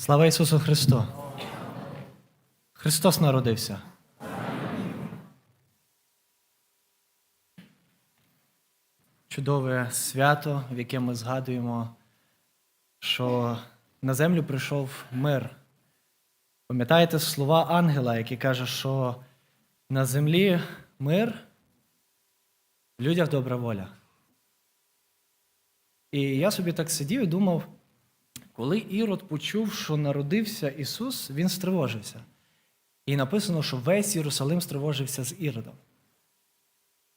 Слава Ісусу Христу! Христос народився. Чудове свято, в яке ми згадуємо, що на землю прийшов мир. Пам'ятаєте слова ангела, який каже, що на землі мир, в людях добра воля. І я собі так сидів і думав, коли Ірод почув, що народився Ісус, він стривожився. І написано, що весь Єрусалим стривожився з Іродом.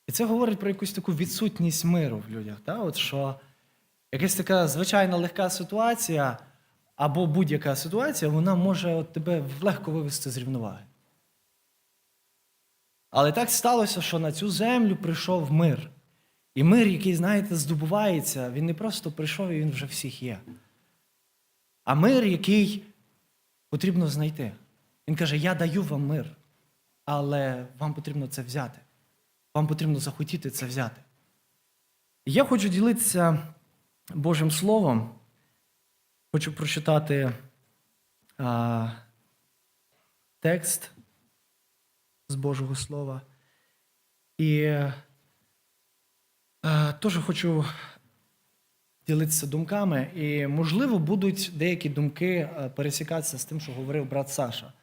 І це говорить про якусь таку відсутність миру в людях. Да? От що якась така звичайна легка ситуація, або будь-яка ситуація, вона може от тебе легко вивести з рівноваги. Але так сталося, що на цю землю прийшов мир. І мир, який, знаєте, здобувається, він не просто прийшов і він вже всіх є. А мир, який потрібно знайти. Він каже: Я даю вам мир, але вам потрібно це взяти. Вам потрібно захотіти це взяти. Я хочу ділитися Божим Словом. Хочу прочитати а, текст з Божого Слова. І а, теж хочу ділитися думками, і, можливо, будуть деякі думки е, пересікатися з тим, що говорив брат Саша.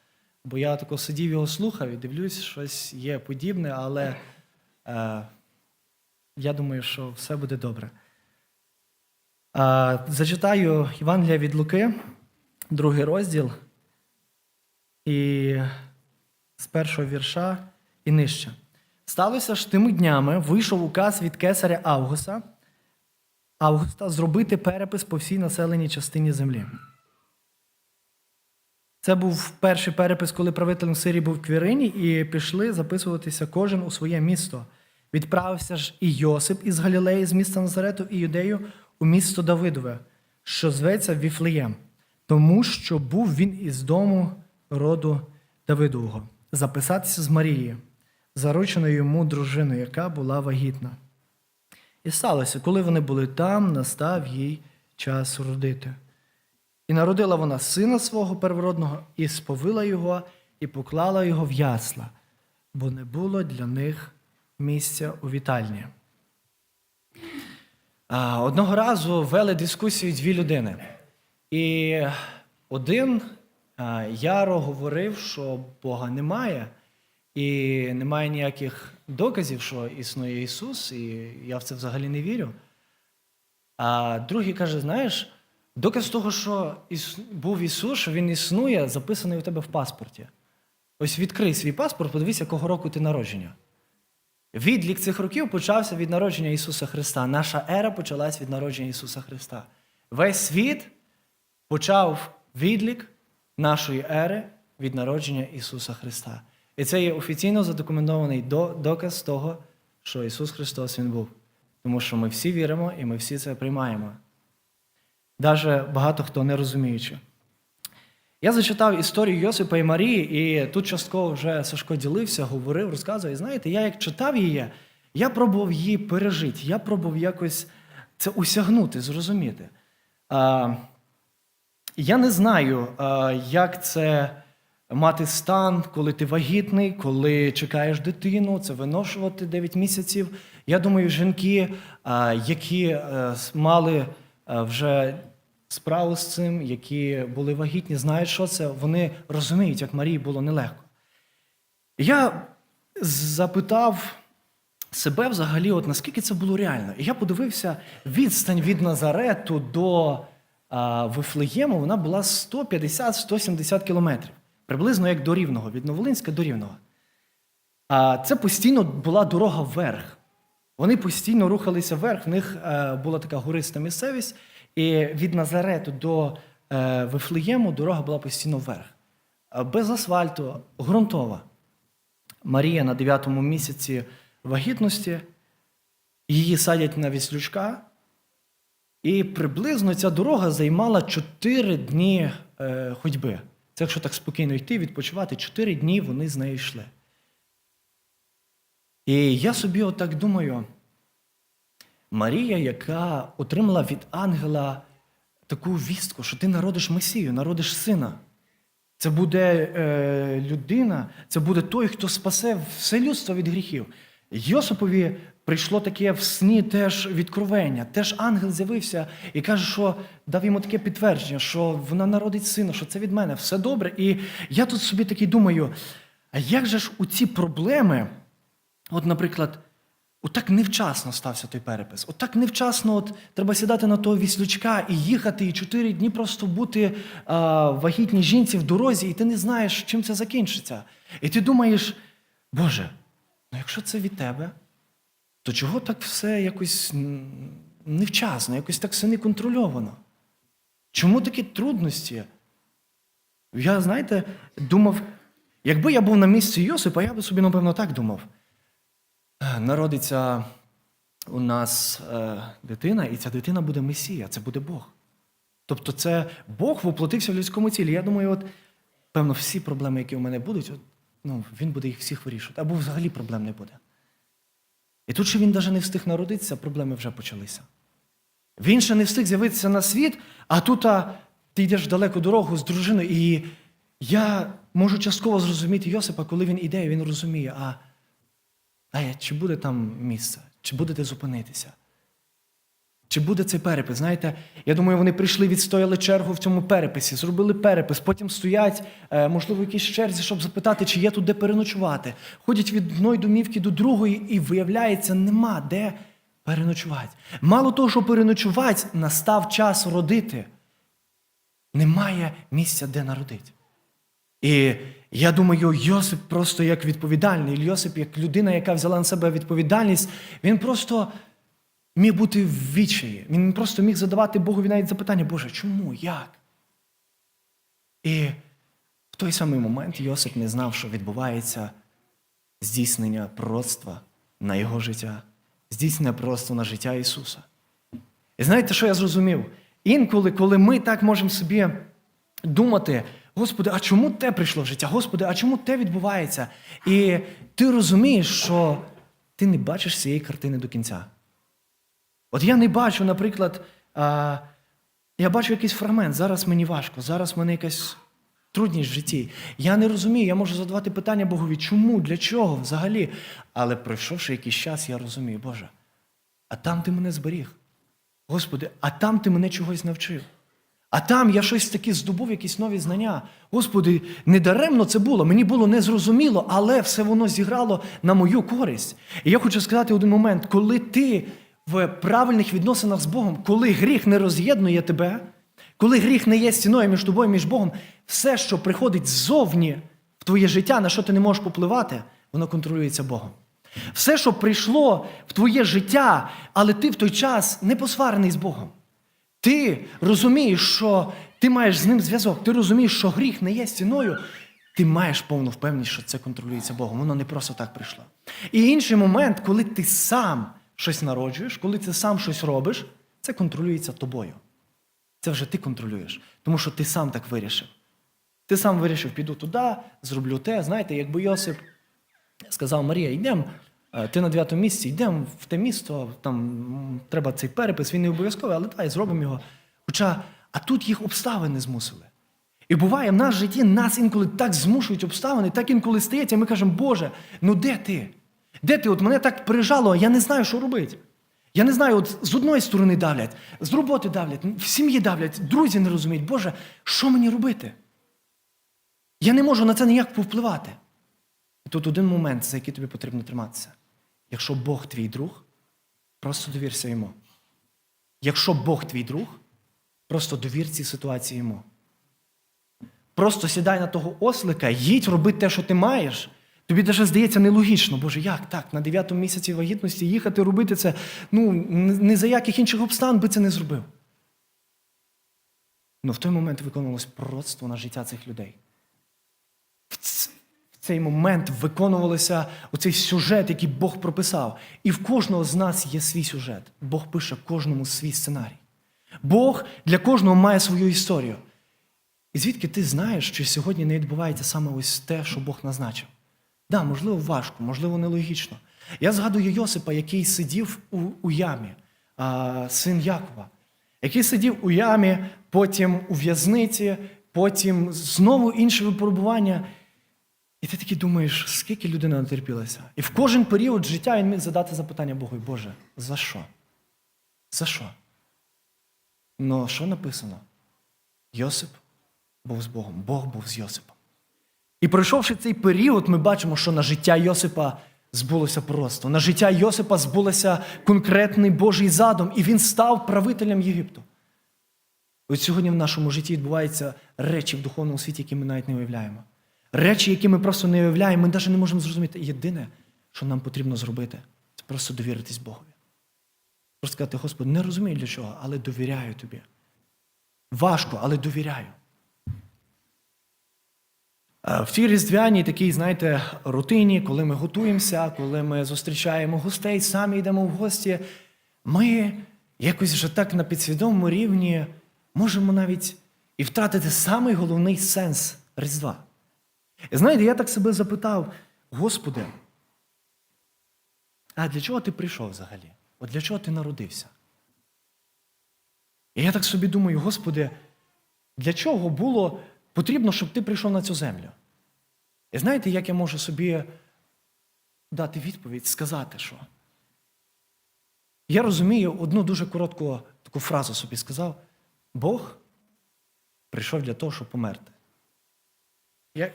Бо я тако сидів його слухав і дивлюсь, щось є подібне, але е, я думаю, що все буде добре. Е, зачитаю Євангелія від Луки, другий розділ, і з першого вірша і нижче. Сталося ж тими днями вийшов указ від кесаря Авгуса, Августа зробити перепис по всій населеній частині землі. Це був перший перепис, коли правителем Сирії був в Квірині, і пішли записуватися кожен у своє місто. Відправився ж і Йосип із Галілеї, з міста Назарету і Юдею у місто Давидове, що зветься Віфлеєм, тому що був він із дому роду Давидового, записатися з Марії, зарученою йому дружиною, яка була вагітна. І сталося, коли вони були там, настав їй час родити. І народила вона сина свого первородного, і сповила його, і поклала його в ясла, бо не було для них місця у вітальні. Одного разу вели дискусію дві людини. І один яро говорив, що Бога немає, і немає ніяких доказів, що існує Ісус, і я в це взагалі не вірю. А другий каже: знаєш, доказ того, що був Ісус, що Він існує, записаний у тебе в паспорті. Ось відкрий свій паспорт, подивись, якого року ти народження. Відлік цих років почався від народження Ісуса Христа. Наша ера почалась від народження Ісуса Христа. Весь світ почав відлік нашої ери від народження Ісуса Христа. І це є офіційно задокументований доказ того, що Ісус Христос Він був. Тому що ми всі віримо і ми всі це приймаємо. Даже багато хто не розуміючи. Я зачитав історію Йосипа і Марії, і тут частково вже Сашко ділився, говорив, розказував. І знаєте, я як читав її, я пробував її пережити, я пробував якось це усягнути, зрозуміти. Я не знаю, як це мати стан, коли ти вагітний, коли чекаєш дитину, це виношувати 9 місяців. Я думаю, жінки, які е, мали е, вже справу з цим, які були вагітні, знають, що це, вони розуміють, як Марії було нелегко. Я запитав себе взагалі, от наскільки це було реально. І я подивився, відстань від Назарету до Вифлеєму, вона була 150-170 кілометрів. Приблизно як до Рівного, від Новолинська до Рівного. А це постійно була дорога вверх. Вони постійно рухалися вверх, в них е, була така гориста місцевість, і від Назарету до е, Вифлеєму дорога була постійно вверх. Без асфальту, ґрунтова. Марія на 9-му місяці вагітності, її садять на віслючка, і приблизно ця дорога займала 4 дні е, ходьби. Це якщо так спокійно йти, відпочивати, 4 дні вони з нею йшли. І я собі отак думаю, Марія, яка отримала від ангела таку вістку, що ти народиш Месію, народиш сина. Це буде е, людина, це буде той, хто спасе все людство від гріхів. Йосипові прийшло таке в сні теж відкровення. Теж ангел з'явився і каже, що дав йому таке підтвердження, що вона народить сина, що це від мене, все добре. І я тут собі такий думаю: а як же ж у ці проблеми, от, наприклад, отак невчасно стався той перепис. Отак невчасно от, треба сідати на того віслючка і їхати, і чотири дні просто бути а, вагітній жінці в дорозі, і ти не знаєш, чим це закінчиться. І ти думаєш, Боже, ну якщо це від тебе, то чого так все якось невчасно, якось так все не контрольовано? Чому такі трудності? Я, знаєте, думав, якби я був на місці Йосипа, я би собі, напевно, так думав. Е, Народиться у нас е, дитина, і ця дитина буде Месія, це буде Бог. Тобто, це Бог воплотився в людському тілі. Я думаю, от, певно, всі проблеми, які у мене будуть, от, ну, він буде їх всіх вирішувати. Або взагалі проблем не буде. І тут ще він навіть не встиг народитися, проблеми вже почалися. Він ще не встиг з'явитися на світ, а тут а, ти йдеш в далеку дорогу з дружиною. І я можу частково зрозуміти Йосипа, коли він іде, він розуміє, а, а чи буде там місце, чи будете зупинитися? Чи буде цей перепис? Знаєте, я думаю, вони прийшли, відстояли чергу в цьому переписі, зробили перепис, потім стоять, е, можливо, в якійсь черзі, щоб запитати, чи є тут де переночувати. Ходять від одної домівки до другої, і виявляється, нема де переночувати. Мало того, що переночувати, настав час родити. Немає місця, де народити. І я думаю, Йосип просто як відповідальний, Йосип як людина, яка взяла на себе відповідальність, він просто міг бути в відчаї. Він просто міг задавати Богові навіть запитання, Боже, чому? Як? І в той самий момент Йосип не знав, що відбувається здійснення пророцтва на його життя, здійснення пророцтва на життя Ісуса. І знаєте, що я зрозумів? Інколи, коли ми так можемо собі думати, Господи, а чому те прийшло в життя? Господи, а чому те відбувається? І ти розумієш, що ти не бачиш цієї картини до кінця. От я не бачу, наприклад, а, я бачу якийсь фрагмент, зараз мені важко, зараз в мене якась трудність в житті. Я не розумію, я можу задавати питання Богові, чому, для чого взагалі. Але пройшовши якийсь час, я розумію, Боже, а там ти мене зберіг. Господи, а там ти мене чогось навчив. А там я щось таке здобув, якісь нові знання. Господи, недаремно це було. Мені було незрозуміло, але все воно зіграло на мою користь. І я хочу сказати один момент, коли ти в правильних відносинах з Богом, коли гріх не роз'єднує тебе, коли гріх не є стіною між тобою і між Богом, все, що приходить ззовні в твоє життя, на що ти не можеш попливати, воно контролюється Богом. Все, що прийшло в твоє життя, але ти в той час не посварений з Богом. Ти розумієш, що ти маєш з ним зв'язок, ти розумієш, що гріх не є стіною, ти маєш повну впевненість, що це контролюється Богом. Воно не просто так прийшло. І інший момент, коли ти сам щось народжуєш, коли ти сам щось робиш, це контролюється тобою. Це вже ти контролюєш, тому що ти сам так вирішив. Ти сам вирішив, піду туди, зроблю те. Знаєте, якби Йосип сказав Марія, йдемо, ти на дев'ятому місці, йдемо в те місто, там треба цей перепис, він не обов'язковий, але давай зробимо його. Хоча, а тут їх обставини змусили. І буває, в нас в житті нас інколи так змушують обставини, так інколи стається, і ми кажемо, Боже, ну де ти? Де ти? От мене так прижало, я не знаю, що робити. Я не знаю, от з одної сторони давлять, з роботи давлять, в сім'ї давлять, друзі не розуміють, Боже, що мені робити? Я не можу на це ніяк повпливати. І тут один момент, за який тобі потрібно триматися. Якщо Бог твій друг, просто довірся йому. Якщо Бог твій друг, просто довір цій ситуації йому. Просто сідай на того ослика, їдь роби те, що ти маєш. Тобі навіть здається нелогічно, Боже, як так? На дев'ятому місяці вагітності їхати робити це, ну, ні за яких інших обстан би це не зробив. Ну в той момент виконувалось пророцтво на життя цих людей. В цей момент виконувався оцей сюжет, який Бог прописав. І в кожного з нас є свій сюжет. Бог пише кожному свій сценарій. Бог для кожного має свою історію. І звідки ти знаєш, що сьогодні не відбувається саме ось те, що Бог назначив? Да, можливо, важко, можливо, нелогічно. Я згадую Йосипа, який сидів у, у ямі, а, син Якова. який сидів у ямі, потім у в'язниці, потім знову інше випробування. І ти такий думаєш, скільки людина натерпілася? І в кожен період життя він міг задати запитання Богу, Боже, за що? За що? Ну, що написано? Йосип був з Богом, Бог був з Йосипом. І пройшовши цей період, ми бачимо, що на життя Йосипа збулося просто. На життя Йосипа збулося конкретний Божий задум, і він став правителем Єгипту. Ось сьогодні в нашому житті відбуваються речі в духовному світі, які ми навіть не уявляємо. Речі, які ми просто не уявляємо, ми навіть не можемо зрозуміти. Єдине, що нам потрібно зробити, це просто довіритись Богові. Просто сказати, Господи, не розумію для чого, але довіряю тобі. Важко, але довіряю. Е, В тій різдвяній такій, знаєте, рутині, коли ми готуємося, коли ми зустрічаємо гостей, самі йдемо в гості, ми якось вже так на підсвідомому рівні можемо навіть і втратити самий головний сенс Різдва. І знаєте, я так себе запитав, Господи, а для чого ти прийшов взагалі? От для чого ти народився? І я так собі думаю, Господи, для чого було потрібно, щоб ти прийшов на цю землю? І знаєте, як я можу собі дати відповідь, сказати, що? Я розумію одну дуже коротку таку фразу собі сказав: Бог прийшов для того, щоб померти.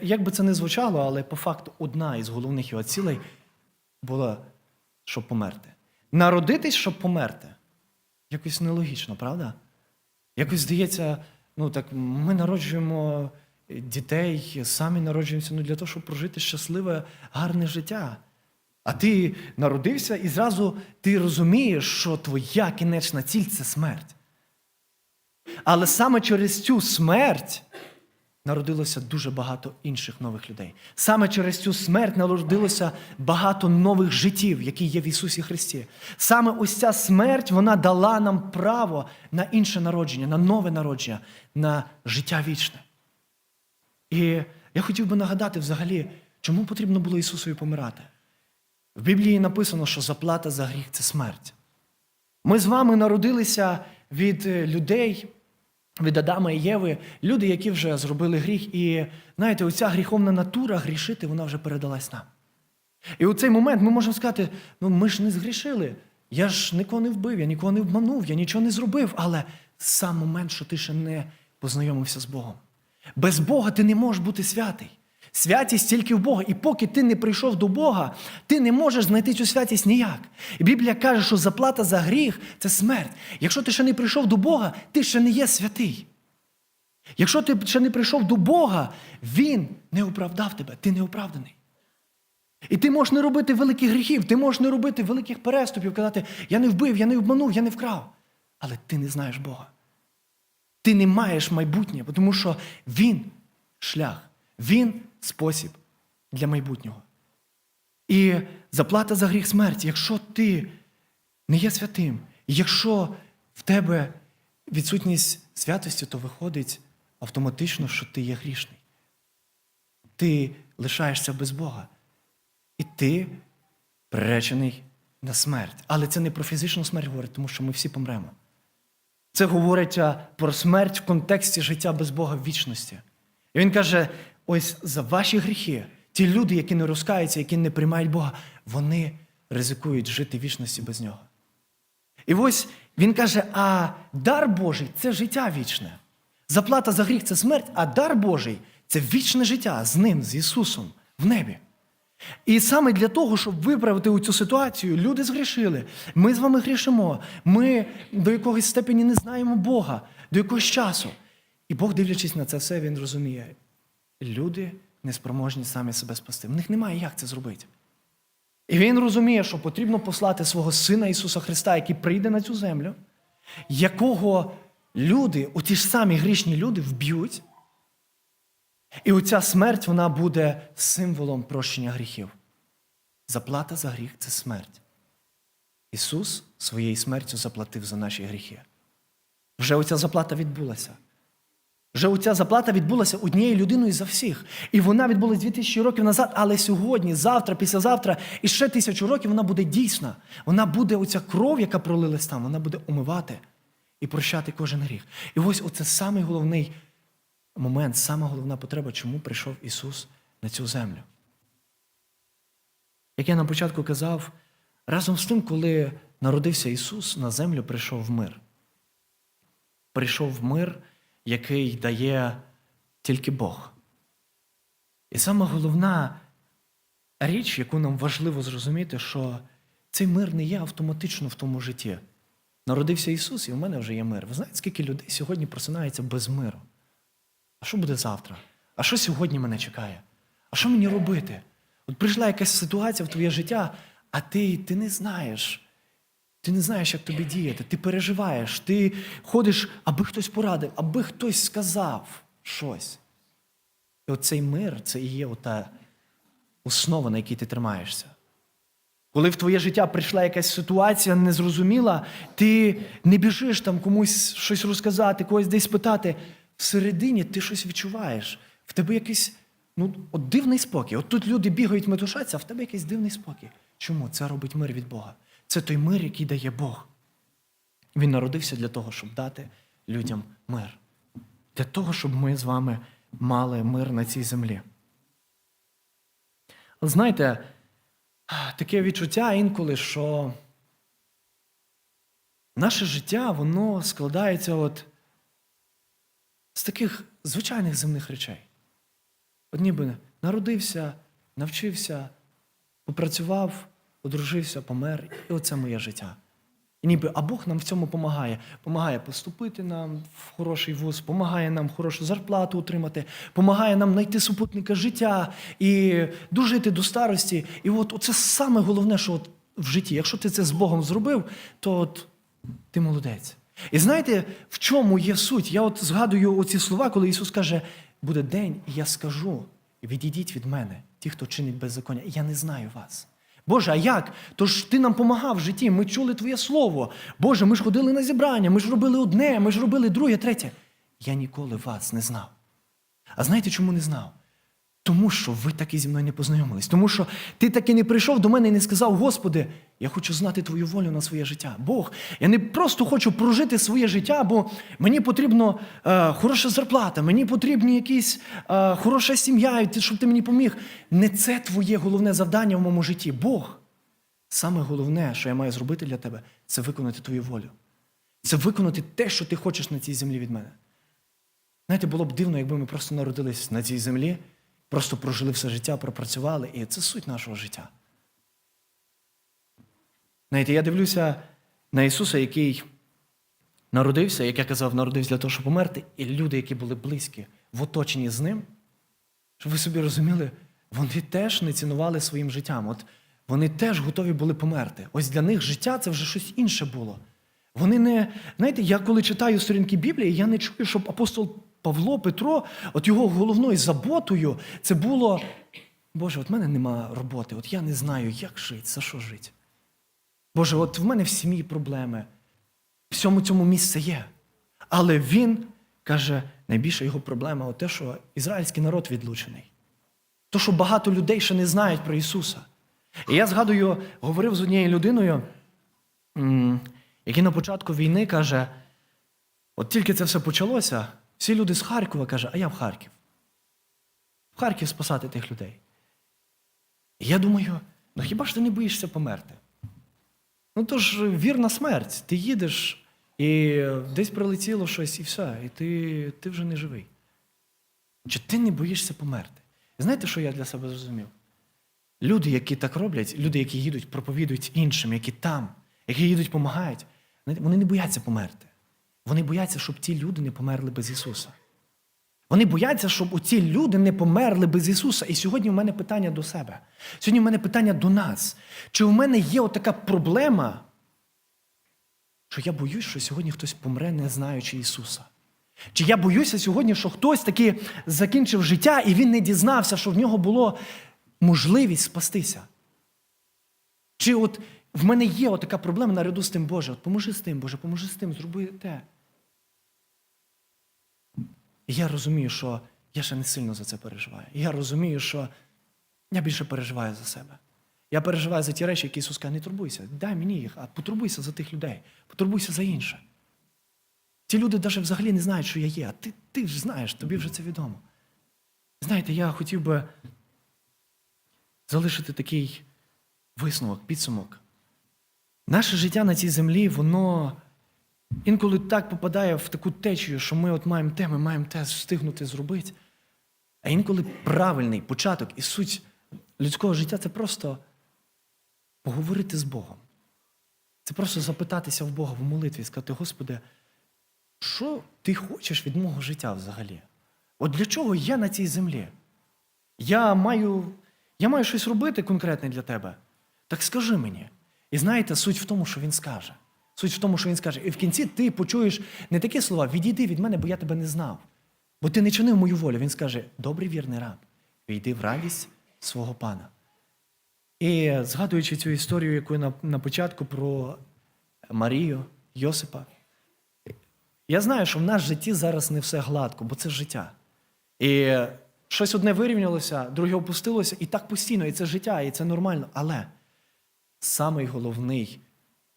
Як би це не звучало, але по факту одна із головних його цілей була, щоб померти. Народитись, щоб померти. Якось нелогічно, правда? Якось здається, ну так ми народжуємо дітей, самі народжуємося ну, для того, щоб прожити щасливе, гарне життя. А ти народився і зразу ти розумієш, що твоя кінечна ціль це смерть. Але саме через цю смерть народилося дуже багато інших нових людей. Саме через цю смерть народилося багато нових життів, які є в Ісусі Христі. Саме ось ця смерть вона дала нам право на інше народження, на нове народження, на життя вічне. І я хотів би нагадати взагалі, чому потрібно було Ісусові помирати. В Біблії написано, що заплата за гріх це смерть. Ми з вами народилися від е, людей, від Адама і Єви, люди, які вже зробили гріх. І знаєте, оця гріховна натура грішити, вона вже передалась нам. І у цей момент ми можемо сказати: ну ми ж не згрішили. Я ж нікого не вбив, я нікого не обманув, я нічого не зробив. Але сам момент, що ти ще не познайомився з Богом. Без Бога ти не можеш бути святий. Святість тільки в Бога. І поки ти не прийшов до Бога, ти не можеш знайти цю святість ніяк. І Біблія каже, що заплата за гріх це смерть. Якщо ти ще не прийшов до Бога, ти ще не є святий. Якщо ти ще не прийшов до Бога, Він не оправдав тебе, ти не оправданий. І ти можеш не робити великих гріхів, ти можеш не робити великих переступів, казати, я не вбив, я не обманув, я не вкрав. Але ти не знаєш Бога. Ти не маєш майбутнє, тому що Він шлях, Він спосіб для майбутнього. І заплата за гріх смерті, якщо ти не є святим, якщо в тебе відсутність святості, то виходить автоматично, що ти є грішний. Ти лишаєшся без Бога. І ти приречений на смерть. Але це не про фізичну смерть говорить, тому що ми всі помремо. Це говорить про смерть в контексті життя без Бога в вічності. І він каже: ось за ваші гріхи, ті люди, які не розкаються, які не приймають Бога, вони ризикують жити вічності без нього. І ось він каже: а дар Божий це життя вічне. Заплата за гріх це смерть, а дар Божий це вічне життя з ним, з Ісусом в небі. І саме для того, щоб виправити цю ситуацію, люди згрішили. Ми з вами грішимо. Ми до якогось степені не знаємо Бога, до якогось часу. І Бог, дивлячись на це все, він розуміє, люди неспроможні самі себе спасти. В них немає як це зробити. І він розуміє, що потрібно послати свого Сина Ісуса Христа, який прийде на цю землю, якого люди, оті ж самі грішні люди, вб'ють. І оця смерть вона буде символом прощення гріхів. Заплата за гріх це смерть. Ісус своєю смертю заплатив за наші гріхи. Вже оця заплата відбулася. Вже оця заплата відбулася однією людиною за всіх. І вона відбулася 2000 років назад, але сьогодні, завтра, післязавтра і ще тисячу років вона буде дійсна. Вона буде, оця кров, яка пролилась там, вона буде омивати і прощати кожен гріх. І ось оце самий головний момент, сама головна потреба, чому прийшов Ісус на цю землю. Як я на початку казав, разом з тим, коли народився Ісус, на землю прийшов мир. Прийшов мир, який дає тільки Бог. І саме головна річ, яку нам важливо зрозуміти, що цей мир не є автоматично в тому житті. Народився Ісус, і в мене вже є мир. Ви знаєте, скільки людей сьогодні просинається без миру? А що буде завтра? А що сьогодні мене чекає? А що мені робити? От прийшла якась ситуація в твоє життя, а ти, ти не знаєш. Ти не знаєш, як тобі діяти, ти переживаєш, ти ходиш, аби хтось порадив, аби хтось сказав щось. І оцей мир це і є ота основа, на якій ти тримаєшся. Коли в твоє життя прийшла якась ситуація незрозуміла, ти не біжиш там комусь щось розказати, когось десь питати. Всередині ти щось відчуваєш. В тебе якийсь ну, от дивний спокій. От тут люди бігають, метушаться, а в тебе якийсь дивний спокій. Чому? Це робить мир від Бога. Це той мир, який дає Бог. Він народився для того, щоб дати людям мир. Для того, щоб ми з вами мали мир на цій землі. Але знаєте, таке відчуття інколи, що наше життя, воно складається от з таких звичайних земних речей. От ніби народився, навчився, попрацював, одружився, помер, і оце моє життя. І ніби, а Бог нам в цьому допомагає. Помагає поступити нам в хороший вуз, помагає нам хорошу зарплату отримати, помагає нам знайти супутника життя і дожити до старості. І от це саме головне, що от в житті. Якщо ти це з Богом зробив, то от ти молодець. І знаєте, в чому є суть? Я от згадую оці слова, коли Ісус каже, буде день, і я скажу, відійдіть від мене, ті, хто чинить беззаконня, я не знаю вас. Боже, а як? Тож ти нам помагав в житті, ми чули Твоє Слово. Боже, ми ж ходили на зібрання, ми ж робили одне, ми ж робили друге, третє. Я ніколи вас не знав. А знаєте, чому не знав? Тому що ви так і зі мною не познайомились. Тому що ти таки не прийшов до мене і не сказав, Господи, я хочу знати Твою волю на своє життя. Бог, я не просто хочу прожити своє життя, бо мені потрібна е, хороша зарплата, мені потрібна якась е, хороша сім'я, щоб ти мені поміг. Не це твоє головне завдання в моєму житті. Бог. Саме головне, що я маю зробити для тебе, це виконати твою волю. Це виконати те, що ти хочеш на цій землі від мене. Знаєте, було б дивно, якби ми просто народились на цій землі, просто прожили все життя, пропрацювали, і це суть нашого життя. Знаєте, я дивлюся на Ісуса, який народився, як я казав, народився для того, щоб померти, і люди, які були близькі в оточенні з ним, щоб ви собі розуміли, вони теж не цінували своїм життям. От вони теж готові були померти. Ось для них життя це вже щось інше було. Вони не, знаєте, я коли читаю сторінки Біблії, я не чую, щоб апостол Павло, Петро, от його головною заботою, це було, Боже, от в мене нема роботи, от я не знаю, як жити, за що жити. Боже, от в мене в сім'ї проблеми. Всьому цьому місце є. Але він каже, найбільша його проблема те, що ізраїльський народ відлучений. То, що багато людей ще не знають про Ісуса. І я згадую, говорив з однією людиною, який на початку війни каже: от тільки це все почалося, всі люди з Харкова каже, а я в Харків. В Харків спасати тих людей. І я думаю, ну хіба ж ти не боїшся померти? Ну то ж вірна смерть. Ти їдеш, і десь прилетіло щось, і все, і ти, ти вже не живий. Чи ти не боїшся померти? І знаєте, що я для себе зрозумів? Люди, які так роблять, люди, які їдуть, проповідують іншим, які там, які їдуть, допомагають, вони не бояться померти. Вони бояться, щоб ті люди не померли без Ісуса. Вони бояться, щоб оці люди не померли без Ісуса. І сьогодні в мене питання до себе. Сьогодні в мене питання до нас. Чи в мене є отака проблема, що я боюсь, що сьогодні хтось помре, не знаючи Ісуса? Чи я боюся сьогодні, що хтось таки закінчив життя і він не дізнався, що в нього було можливість спастися? Чи от в мене є отака проблема наряду з тим, Боже, от поможи з тим, Боже, поможи з тим, зроби те. І я розумію, що я ще не сильно за це переживаю. І я розумію, що я більше переживаю за себе. Я переживаю за ті речі, які Ісус каже, не турбуйся, дай мені їх, а потурбуйся за тих людей, потурбуйся за інше. Ті люди навіть взагалі не знають, що я є. А ти, ти ж знаєш, тобі вже це відомо. Знаєте, я хотів би залишити такий висновок, підсумок. Наше життя на цій землі, воно інколи так попадає в таку течію, що ми от маємо те, ми маємо те встигнути зробити. А інколи правильний початок і суть людського життя це просто поговорити з Богом. Це просто запитатися в Бога в молитві і сказати, Господи, що ти хочеш від мого життя взагалі? От для чого я на цій землі? Я маю, я маю щось робити конкретне для тебе. Так скажи мені. І знаєте, суть в тому, що він скаже. Суть в тому, що він скаже. І в кінці ти почуєш не такі слова: відійди від мене, бо я тебе не знав. Бо ти не чинив мою волю. Він скаже: добрий вірний раб, війди в радість свого пана. І згадуючи цю історію, яку на, на початку про Марію, Йосипа, я знаю, що в нас в житті зараз не все гладко, бо це життя. І щось одне вирівнялося, друге опустилося, і так постійно, і це життя, і це нормально. Але самий головний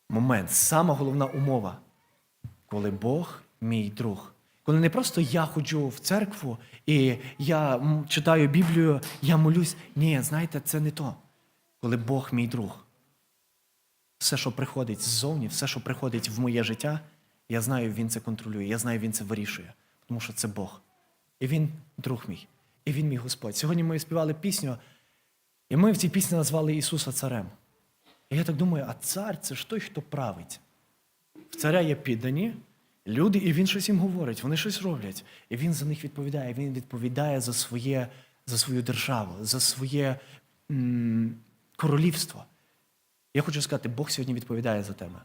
момент, сама головна умова, коли Бог мій друг. Коли не просто я ходжу в церкву і я читаю Біблію, я молюсь. Ні, знаєте, це не то. Коли Бог мій друг. Все, що приходить ззовні, все, що приходить в моє життя, я знаю, він це контролює, я знаю, він це вирішує, тому що це Бог. І він друг мій, і він мій Господь. Сьогодні ми співали пісню, і ми в цій пісні назвали Ісуса царем. І я так думаю, а цар це ж той, хто править. В царя є піддані люди, і він щось їм говорить, вони щось роблять. І він за них відповідає. Він відповідає за своє, за свою державу, за своє м, королівство. Я хочу сказати, Бог сьогодні відповідає за тебе.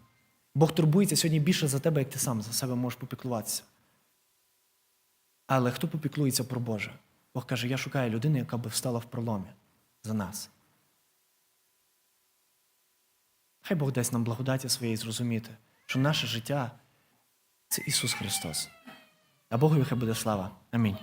Бог турбується сьогодні більше за тебе, як ти сам за себе можеш попіклуватися. Але хто попіклується про Боже? Бог каже, я шукаю людину, яка би встала в проломі за нас. Хай Бог дасть нам благодаті своєї зрозуміти, що наше життя це Ісус Христос. А Богові хай буде слава. Амінь.